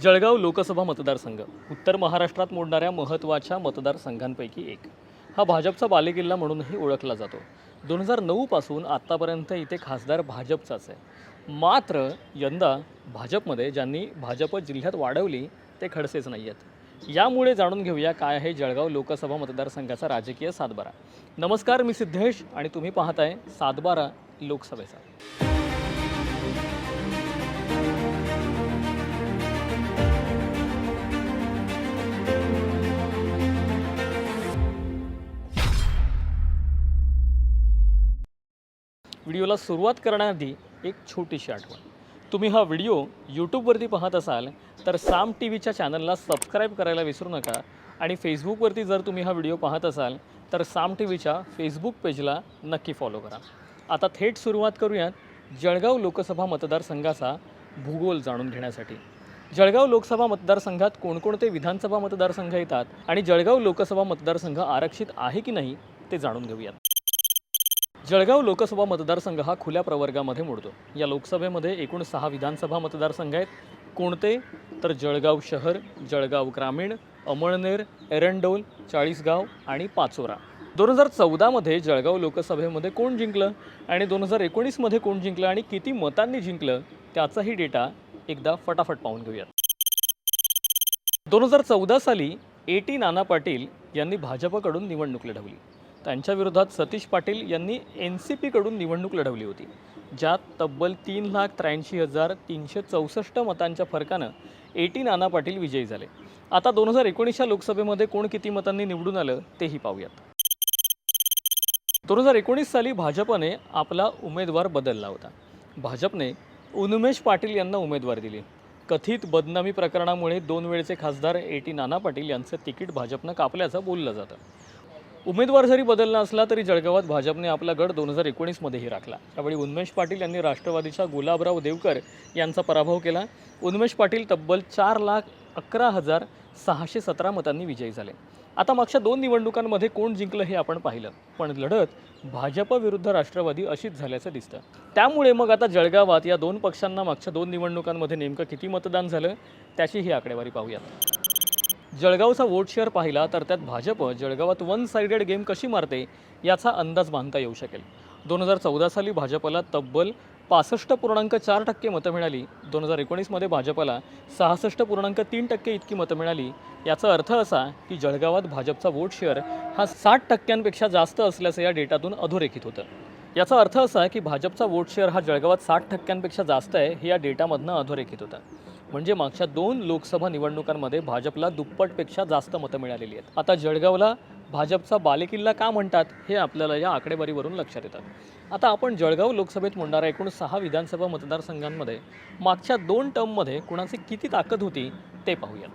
जळगाव लोकसभा मतदारसंघ उत्तर महाराष्ट्रात मोडणाऱ्या महत्त्वाच्या मतदारसंघांपैकी एक. हा भाजपचा बालेकिल्ला म्हणूनही ओळखला जातो. दोन हजार नऊपासून आत्तापर्यंत इथे खासदार भाजपचाच आहे. मात्र यंदा भाजपमध्ये ज्यांनी भाजप जिल्ह्यात वाढवली ते खडसेच नाही आहेत यामुळे जाणून घेऊया काय आहे जळगाव लोकसभा मतदारसंघाचा राजकीय सातबारा. नमस्कार मी सिद्धेश आणि तुम्ही पाहताय सातबारा लोकसभेचा. व्हिडिओला सुरुवात करण्याआधी एक छोटीशी आठवण. तुम्ही हा व्हिडिओ यूट्यूबवरती पाहत असाल तर साम टी व्हीच्या चॅनलला सबस्क्राईब करायला विसरू नका आणि फेसबुकवरती जर तुम्ही हा व्हिडिओ पाहत असाल तर साम टी व्हीच्या फेसबुक पेजला नक्की फॉलो करा. आता थेट सुरुवात करूयात जळगाव लोकसभा मतदारसंघाचा भूगोल जाणून घेण्यासाठी. जळगाव लोकसभा मतदारसंघात कोणकोणते विधानसभा मतदारसंघ येतात आणि जळगाव लोकसभा मतदारसंघ आरक्षित आहे की नाही ते जाणून घेऊयात. जळगाव लोकसभा मतदारसंघ हा खुल्या प्रवर्गामध्ये मोडतो. या लोकसभेमध्ये एकूण सहा विधानसभा मतदारसंघ आहेत. कोणते? तर जळगाव शहर जळगाव ग्रामीण अमळनेर एरंडोल चाळीसगाव आणि पाचोरा. दोन हजार चौदामध्ये जळगाव लोकसभेमध्ये कोण जिंकलं? आणि दोन हजार एकोणीसमध्ये कोण जिंकलं? आणि किती मतांनी जिंकलं? त्याचाही डेटा एकदा फटाफट पाहून घेऊयात. दोन हजार चौदा साली ए टी नाना पाटील यांनी भाजपकडून निवडणूक लढवली. त्यांच्या विरोधात सतीश पाटील यांनी एन सी पीकडून निवडणूक लढवली होती ज्यात तब्बल तीन लाख त्र्याऐंशी हजार तीनशे चौसष्ट मतांच्या फरकानं एटी नाना पाटील विजयी झाले. आता दोन हजार एकोणीसच्या लोकसभेमध्ये कोण किती मतांनी निवडून आलं तेही पाहूयात. दोन हजार एकोणीस साली भाजपने आपला उमेदवार बदलला होता. भाजपने उन्मेष पाटील यांना उमेदवार दिली. कथित बदनामी प्रकरणामुळे दोन वेळचे खासदार ए टी नाना पाटील यांचं तिकीट भाजपनं कापल्याचं बोललं जातं. उमेदवार जरी बदलला असला तरी जळगावात भाजपने आपला गड दोन हजार एकोणीसमध्येही राखला. त्यावेळी उन्मेष पाटील यांनी राष्ट्रवादीच्या गुलाबराव देवकर यांचा पराभव केला. उन्मेष पाटील तब्बल चार लाख अकरा हजार सहाशे सतरा मतांनी विजयी झाले. आता मागच्या दोन निवडणुकांमध्ये कोण जिंकलं हे आपण पाहिलं. पण लढत भाजपविरुद्ध राष्ट्रवादी अशीच झाल्याचं दिसतं. त्यामुळे मग आता जळगावात या दोन पक्षांना मागच्या दोन निवडणुकांमध्ये नेमकं किती मतदान झालं? त्याची ही आकडेवारी पाहूयात. जळगावचा वोट शेअर पाहिला तर त्यात भाजप जळगावात वन साइडेड गेम कशी मारते याचा अंदाज बांधता येऊ शकेल. दोन हजार चौदा साली भाजपला तब्बल पासष्ट पूर्णांक चार टक्के मतं मिळाली. दोन हजार एकोणीसमध्ये भाजपला सहासष्ट पूर्णांक तीन टक्के इतकी मतं मिळाली. याचा अर्थ असा की जळगावात भाजपचा वोट शेअर हा साठ टक्क्यांपेक्षा जास्त असल्याचं या डेटातून अधोरेखित होतं. याचा अर्थ असा की भाजपचा वोट शेअर हा जळगावात साठ टक्क्यांपेक्षा जास्त आहे हे या डेटामधनं अधोरेखित होतं. म्हणजे मागच्या दोन लोकसभा निवडणुकांमध्ये भाजपला दुप्पटपेक्षा जास्त मतं मिळालेली आहेत. आता जळगावला भाजपचा बालेकिल्ला का म्हणतात हे आपल्याला या आकडेवारीवरून लक्षात येतात आता आपण जळगाव लोकसभेत म्हणणाऱ्या एकूण सहा विधानसभा मतदारसंघांमध्ये मागच्या दोन टर्ममध्ये कुणाची किती ताकद होती ते पाहूया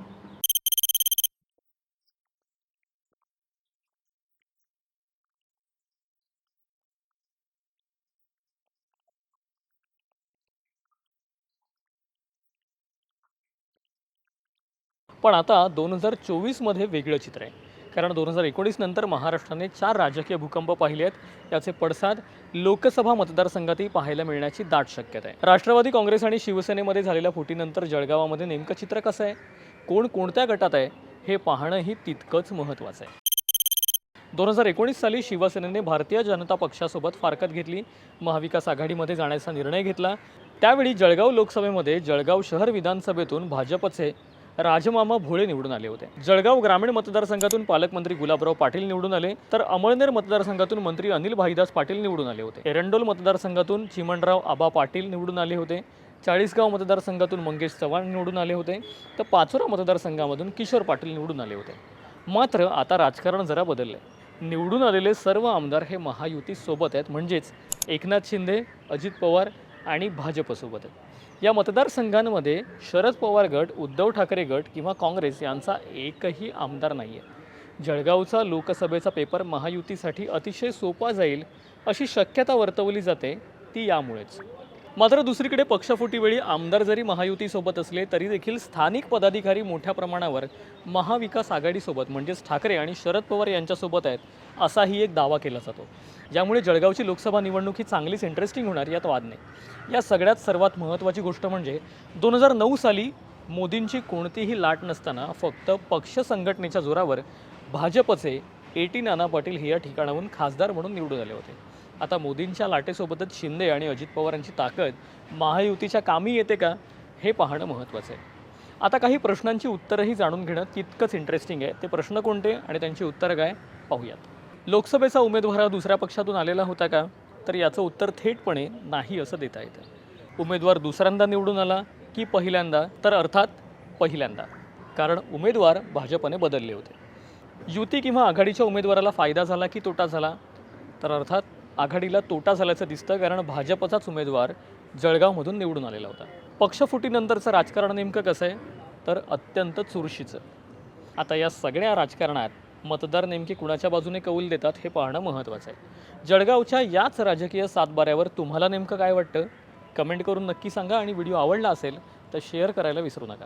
पण आता दोन हजार चोवीसमध्ये वेगळं चित्र आहे. कारण दोन हजार एकोणीस नंतर महाराष्ट्राने चार राजकीय भूकंप पाहिले आहेत. याचे पडसाद लोकसभा मतदारसंघातही पाहायला मिळण्याची दाट शक्यता आहे. राष्ट्रवादी काँग्रेस आणि शिवसेनेमध्ये झालेल्या फुटीनंतर जळगावामध्ये नेमकं चित्र कसं आहे? कोण कोणत्या गटात आहे? हे पाहणंही तितकंच महत्त्वाचं आहे. दोन हजार एकोणीस साली शिवसेनेने भारतीय जनता पक्षासोबत फारकत घेतली. महाविकास आघाडीमध्ये जाण्याचा निर्णय घेतला. त्यावेळी जळगाव लोकसभेमध्ये जळगाव शहर विधानसभेतून भाजपचे राजमामा भोळे निवडून आले होते. जळगाव ग्रामीण मतदारसंघातून पालकमंत्री गुलाबराव पाटील निवडून आले तर अमळनेर मतदारसंघातून मंत्री अनिल भाईदास पाटील निवडून आले होते. एरंडोल मतदारसंघातून चिमणराव आबा पाटील निवडून आले होते. चाळीसगाव मतदारसंघातून मंगेश चव्हाण निवडून आले होते. तर पाचोरा मतदारसंघामधून किशोर पाटील निवडून आले होते. मात्र आता राजकारण जरा बदललं आहे निवडून आलेले सर्व आमदार हे महायुतीसोबत आहेत. म्हणजेच एकनाथ शिंदे अजित पवार आणि भाजपसोबत आहेत. या मतदारसंघांमध्ये शरद पवार गट उद्धव ठाकरे गट किंवा काँग्रेस यांचा एकही आमदार नाही आहे जळगावचा लोकसभेचा पेपर महायुतीसाठी अतिशय सोपा जाईल अशी शक्यता वर्तवली जाते ती यामुळेच. मात्र दुसरीकडे पक्षफुटीवेळी आमदार जरी महायुतीसोबत असले तरी देखील स्थानिक पदाधिकारी मोठ्या प्रमाणावर महाविकास आघाडीसोबत म्हणजेच ठाकरे आणि शरद पवार यांच्यासोबत आहेत असाही एक दावा केला जातो. ज्यामुळे जळगावची लोकसभा निवडणूक ही चांगलीच इंटरेस्टिंग होणार यात वाद नाही. या सगळ्यात सर्वात महत्त्वाची गोष्ट म्हणजे दोन हजार नऊ साली मोदींची कोणतीही लाट नसताना फक्त पक्ष संघटनेच्या जोरावर भाजपचे ए टी नाना पाटील हे या ठिकाणाहून खासदार म्हणून निवडून आले होते. आता मोदींच्या लाटेसोबतच शिंदे आणि अजित पवारांची ताकद महायुतीच्या कामी येते का हे पाहणं महत्त्वाचं आहे. आता काही प्रश्नांची उत्तरंही जाणून घेणं तितकंच इंटरेस्टिंग आहे. ते प्रश्न कोणते आणि त्यांची उत्तरं काय पाहूयात. लोकसभेचा उमेदवार हा दुसऱ्या पक्षातून आलेला होता का तर याचं उत्तर थेटपणे नाही असं देता येतं. उमेदवार दुसऱ्यांदा निवडून आला की पहिल्यांदा तर अर्थात पहिल्यांदा. कारण उमेदवार भाजपने बदलले होते. युती किंवा आघाडीच्या उमेदवाराला फायदा झाला की तोटा झाला? तर अर्थात आघाडीला तोटा झाल्याचं दिसतं कारण भाजपचाच उमेदवार जळगावमधून निवडून आलेला होता. पक्षफुटीनंतरचं राजकारण नेमकं कसं आहे? तर अत्यंत चुरशीचं. आता या सगळ्या राजकारणात मतदार नेमके कुणाच्या बाजूने कौल देतात हे पाहणं महत्त्वाचं आहे. जळगावच्या याच राजकीय सातबाऱ्यावर तुम्हाला नेमकं काय वाटतं? कमेंट करून नक्की सांगा आणि व्हिडिओ आवडला असेल तर शेअर करायला विसरू नका.